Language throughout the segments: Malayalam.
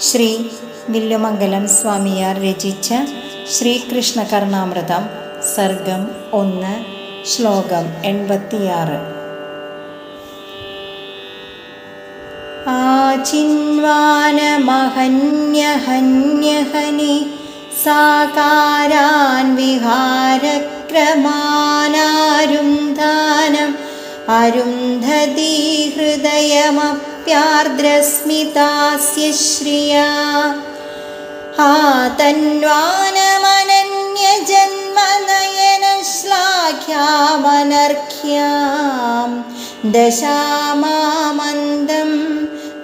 ശ്രീ വില്ലുമംഗലം സ്വാമിയാർ രചിച്ച ശ്രീകൃഷ്ണ കർണാമൃതം സർഗം ഒന്ന് ശ്ലോകം എൺപത്തിയാറ്. ആചിന്വാനമഹന്യഹന്യഹനി സാകാരാൻ വിഹാരക്രമാനാരുന്ധാനം അരുന്ധതി भक्त्यार्द्रस्मितास्य श्रिया। हा तन्वानमनन्यजन्मनयनश्लाघ्यामनर्ख्यां दशामामन्दं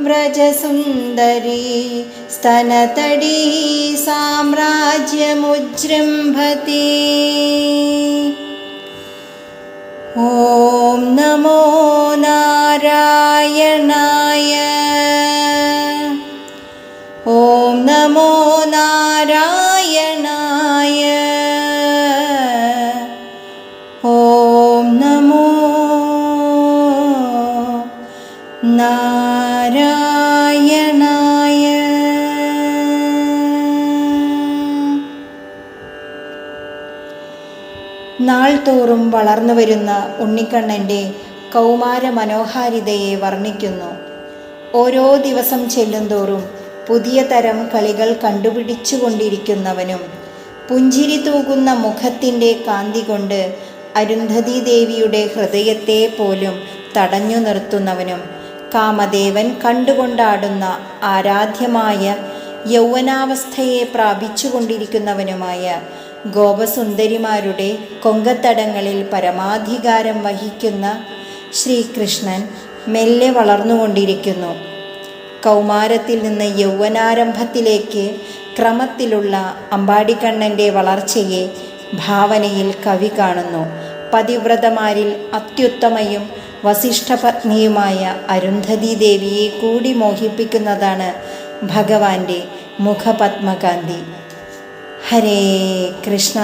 व्रजसुन्दरी स्तनतडी साम्राज्यमुजृम्भति ॐ नमो नारायणा നമോ നാരായണായ. നാൾതോറും വളർന്നു വരുന്ന ഉണ്ണിക്കണ്ണന്റെ കൗമാര മനോഹാരിതയെ വർണിക്കുന്നു. ഓരോ ദിവസം ചെല്ലുന്തോറും പുതിയ തരം കളികൾ കണ്ടുപിടിച്ചുകൊണ്ടിരിക്കുന്നവനും പുഞ്ചിരി തൂകുന്ന മുഖത്തിന്റെ കാന്തി കൊണ്ട് അരുന്ധതി ദേവിയുടെ ഹൃദയത്തെ പോലും തടഞ്ഞു നിർത്തുന്നവനും കാമദേവൻ കണ്ടുകൊണ്ടാടുന്ന ആരാധ്യമായ യൗവനാവസ്ഥയെ പ്രാപിച്ചുകൊണ്ടിരിക്കുന്നവനുമായ ഗോപസുന്ദരിമാരുടെ കൊങ്കത്തടങ്ങളിൽ പരമാധികാരം വഹിക്കുന്ന ശ്രീകൃഷ്ണൻ മെല്ലെ വളർന്നുകൊണ്ടിരിക്കുന്നു. കൗമാരത്തിൽ നിന്ന് യൗവനാരംഭത്തിലേക്ക് ക്രമത്തിലുള്ള അമ്പാടിക്കണ്ണന്റെ വളർച്ചയെ ഭാവനയിൽ കവി കാണുന്നു. പതിവ്രതമാരിൽ അത്യുത്തമയും വസിഷ്ഠപത്നിയുമായ അരുന്ധതി ദേവിയെ കൂടി മോഹിപ്പിക്കുന്നതാണ് ഭഗവാന്റെ മുഖപത്മകാന്തി. ഹരേ കൃഷ്ണ.